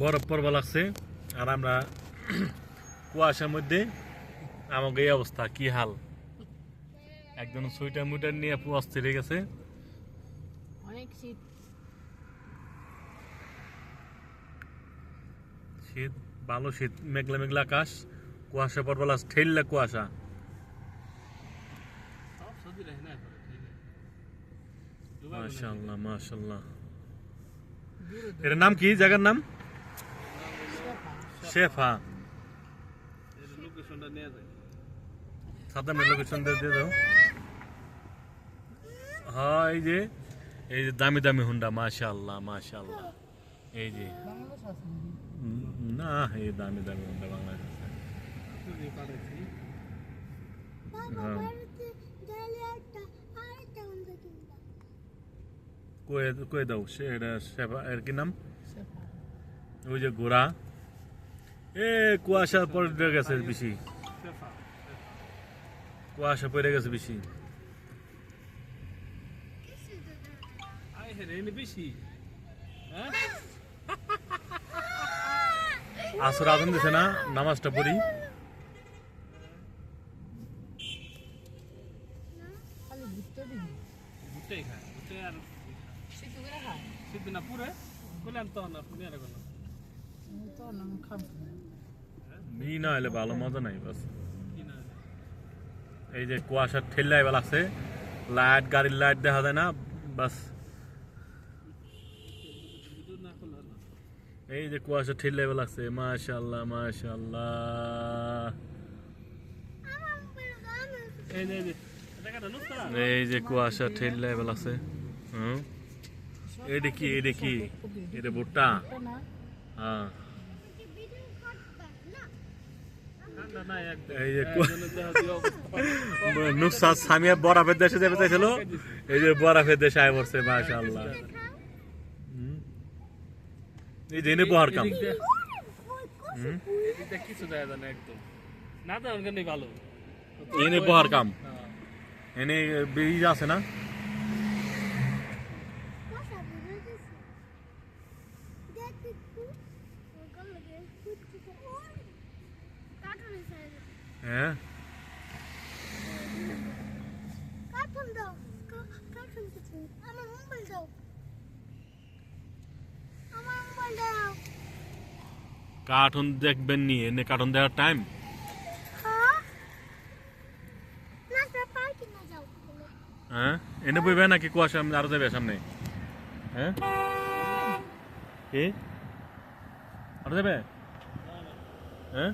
বরফ পড়বা লাগছে। আর আমরা কুয়াশার মধ্যে আমাকে এই অবস্থা কি হাল? একদম সুইটার মুইটার নিয়ে পুরো অস্থির হয়ে গেছে। অনেক শীত। শীত ভালো শীত মেঘলা মেঘলা আকাশ কুয়াশা পড়বা লাগছে ঠেললে কুয়াশা। মাশাল্লাহ মাশাল্লাহ এটার নাম কি? জায়গার নাম? শেফা। শেফা লোকেশনটা নিয়ে যায় সাদ্দামের লোকেশন দিয়ে দাও। হ্যাঁ এই যে এই যে দামি দামি হুন্ডা মাশাল্লাহ মাশাল্লাহ এই যে। না এই দামি দামি হুন্ডা বাংলাদেশ হ্যাঁ। কয়ে দাও সে এটা শেফা এর কি নাম? ওই যে ঘোড়া এ কুয়াশা পড়ে গেছে বেশি। কুয়াশা পড়ে গেছে বেশি। আই হে রে বেশি হ্যাঁ আসর আজান দিছে না নামাজটা পড়ি। সিদ্ধ না পুরে বললাম তো না তুমি আর কোনো তো নাম খাব। মি না হলে ভালো মজা নাই বাস। এই যে কুয়াশার ঠেল্লাই লাগছে লাইট গাড়ির লাইট দেখা যায় না বাস। এই যে কুয়াশা ঠেল্লাই লাগছে মাশাল্লাহ মাশাল্লাহ এই যে এই এই কুয়াশা ঠেল্লাই লাগছে হুম? এটা কি এটা কি এটা ভুট্টা হ্যাঁ ঠান্ডা না একদম এই যে সামিয়া বরাফের দেশে যেতে চাইছিল। এই যে বরাফের দেশে আয় পড়ছে মাশাল্লাহ এই যে এনে বহার কাম। কিছু দেয় না একদম। না তো ভালো। এনে বহার কাম। হ্যাঁ। এনে ব্রিজ আছে না? হ্যাঁ? কার্টুন দাও। কার্টুন কিছু আমার মোবাইল দাও। আমার মোবাইল দাও। কার্টুন দেখবেন নি? এনে কার্টুন দেওয়ার টাইম হ্যাঁ? হ্যাঁ? এনে বইবে নাকি কুয়াশা? আরও যাবে সামনে। হ্যাঁ? কি? আরও যাবে হ্যাঁ?